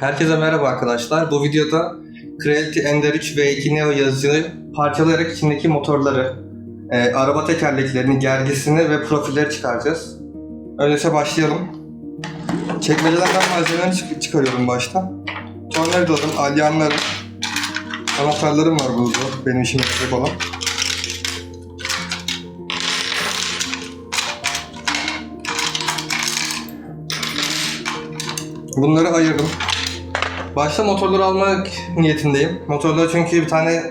Herkese merhaba arkadaşlar. Bu videoda Creality Ender 3 V2 Neo yazıcını parçalayarak içindeki motorları, e, araba tekerleklerini, gergisini ve profilleri çıkaracağız. Öyleyse başlayalım. Çekmeceden ben malzemeleri çık- çıkarıyorum başta. Tornavidalarım, alyanlarım, anahtarlarım var burada benim işime yarayacak olan. Bunları ayırdım. Başta motorları almak niyetindeyim. Motorları çünkü bir tane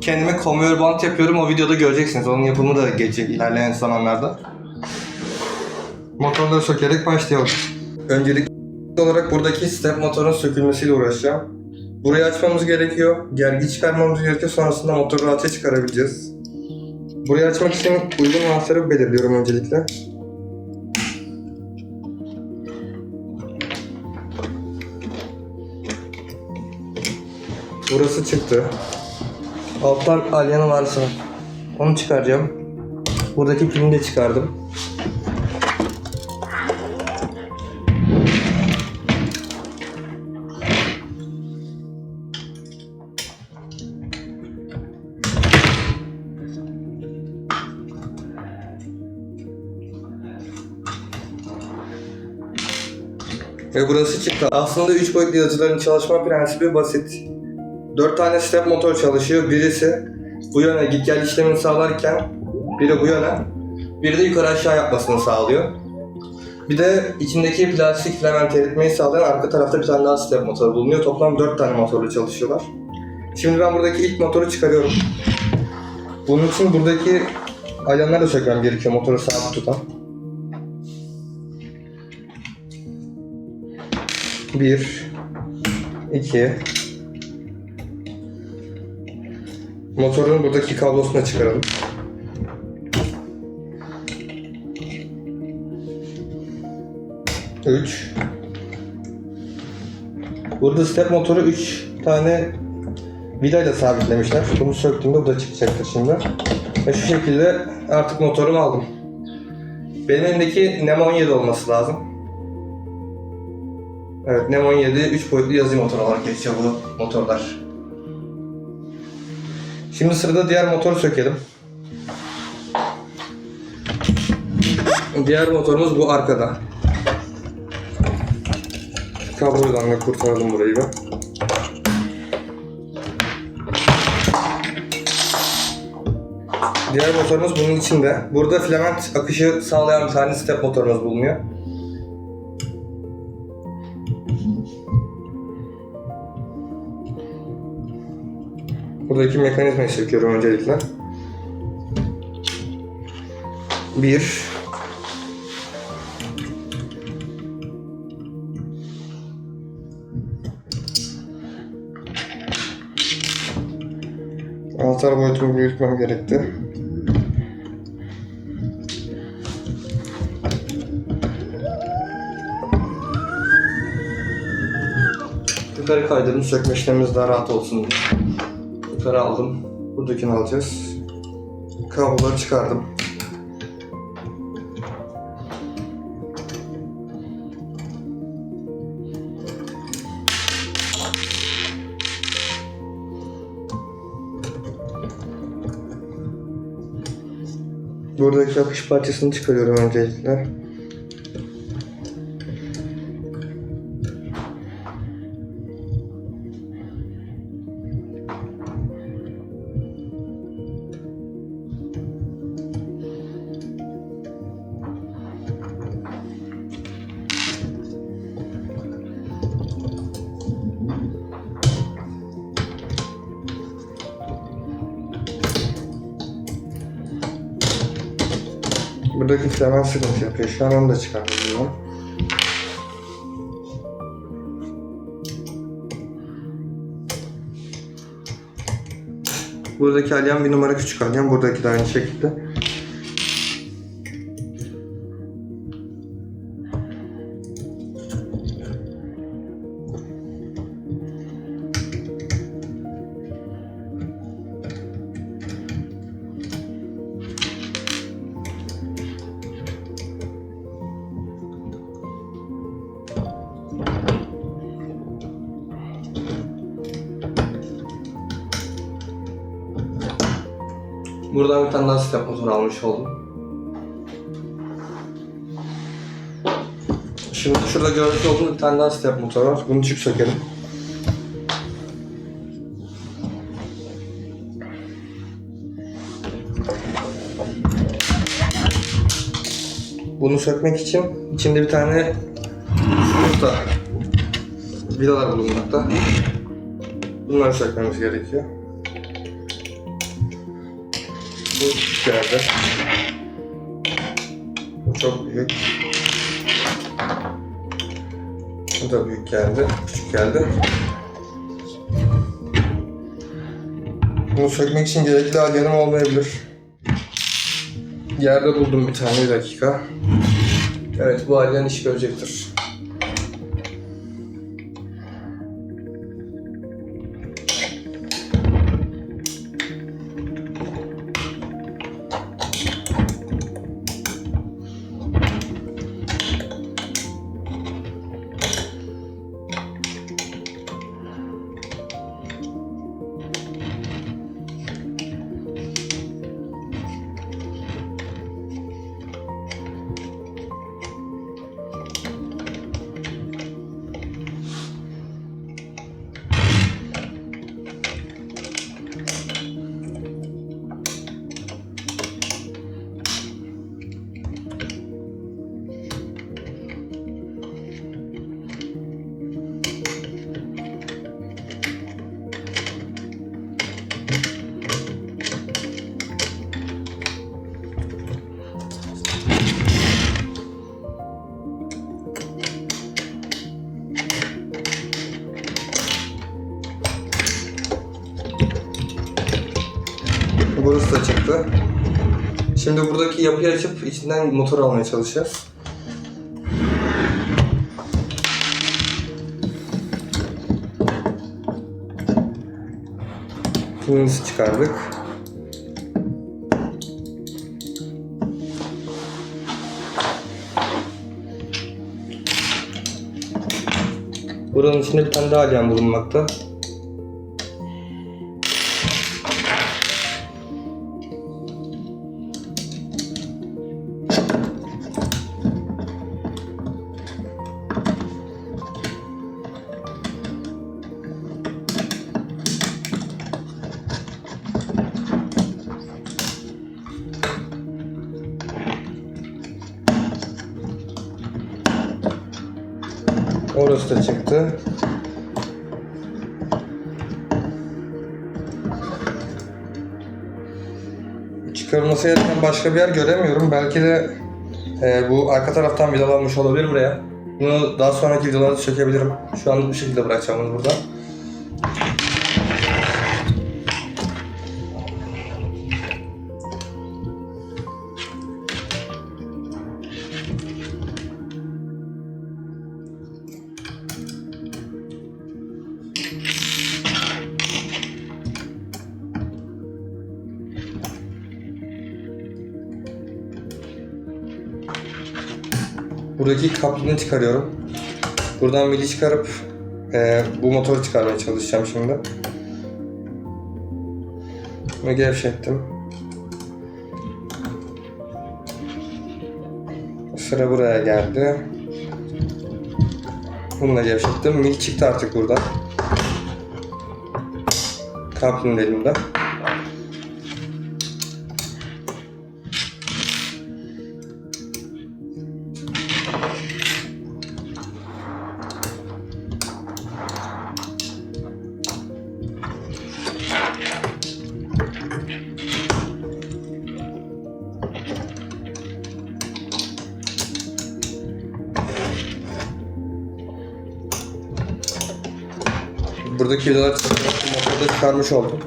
kendime konveyör bant yapıyorum. O videoda göreceksiniz. Onun yapımı da gelecek ilerleyen zamanlarda. Motorları sökerek başlayalım. Öncelikli olarak buradaki step motorun sökülmesiyle uğraşacağım. Burayı açmamız gerekiyor. Gergi çıkarmamız gerekiyor. Sonrasında motoru rahatça çıkarabileceğiz. Burayı açmak için uygun anahtarı belirliyorum öncelikle. Burası çıktı. Alttan alyanı varsa onu çıkaracağım. Buradaki pilini de çıkardım. Ve burası çıktı. Aslında 3 boyutlu yazıcıların çalışma prensibi basit. 4 tane step motor çalışıyor. Birisi bu yöne git gel işlemini sağlarken biri bu yöne, biri de yukarı aşağı yapmasını sağlıyor. Bir de içindeki plastik filament eritmeyi sağlayan arka tarafta bir tane daha step motor bulunuyor. Toplam 4 tane motorla çalışıyorlar. Şimdi ben buradaki ilk motoru çıkarıyorum. Bunun için buradaki alyanları da sökmem gerekiyor motoru sabit tutan. Bir, iki, Motorun buradaki kablosunu da çıkaralım. Üç. Burada step motoru 3 tane vidayla sabitlemişler. Bunu söktüğümde bu da çıkacaktır şimdi. Ve şu şekilde artık motorumu aldım. Benim elimdeki NEM 17 olması lazım. Evet NEM 17 3 boyutlu yazı motor olarak geçiyor bu motorlar. Şimdi sırada diğer motoru sökelim. Diğer motorumuz bu arkada. Kablodan da kurtaralım burayı ben. Diğer motorumuz bunun içinde. Burada filament akışı sağlayan bir tane step motorumuz bulunuyor. Buradaki mekanizmayı söküyorum öncelikle. Bir. Anahtar boyutumu büyütmem gerekti. Yukarı kaydırdım sökme işlemimiz daha rahat olsun diye. Yukarı aldım. Buradakini alacağız. Kabloları çıkardım. Buradaki akış parçasını çıkarıyorum öncelikle. Buradaki filament sıkıntı yapıyor. Şu an onu da çıkartıyorum. Buradaki alyan bir numara küçük alyan. Buradaki de aynı şekilde. Buradan bir tane daha step motor almış oldum. Şimdi şurada görmüş olduğunuz bir tane daha step motor var. Bunu çift sökelim. Bunu sökmek için içinde bir tane yumurta vidalar bulunmakta. Bunları sökmemiz gerekiyor. Bu geldi. Bu çok büyük. Bu da büyük geldi. Küçük geldi. Bunu sökmek için gerekli alyanım olmayabilir. Yerde buldum bir tane bir dakika. Evet bu alyan iş görecektir. Burası da çıktı. Şimdi buradaki yapıyı açıp içinden motor almaya çalışacağız. Pilimizi çıkardık. Buranın içinde bir tane daha alyan bulunmakta. Orası da çıktı. Çıkarılması gereken başka bir yer göremiyorum. Belki de e, bu arka taraftan vidalanmış olabilir buraya. Bunu daha sonraki videolarda çekebilirim. Şu an bu şekilde bırakacağım bunu burada. Buradaki kaplını çıkarıyorum. Buradan mili çıkarıp e, bu motoru çıkarmaya çalışacağım şimdi. Bunu gevşettim. Sıra buraya geldi. Bunu da gevşettim. Mil çıktı artık buradan. Kaplının elimde. Buradaki vidaları motorda çıkarmış oldum.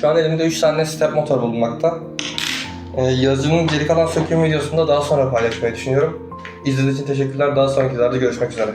Şu an elimde 3 tane step motor bulunmakta. Ee, yazıcının geri kalan söküm videosunu da daha sonra paylaşmayı düşünüyorum. İzlediğiniz için teşekkürler. Daha sonraki videolarda görüşmek üzere.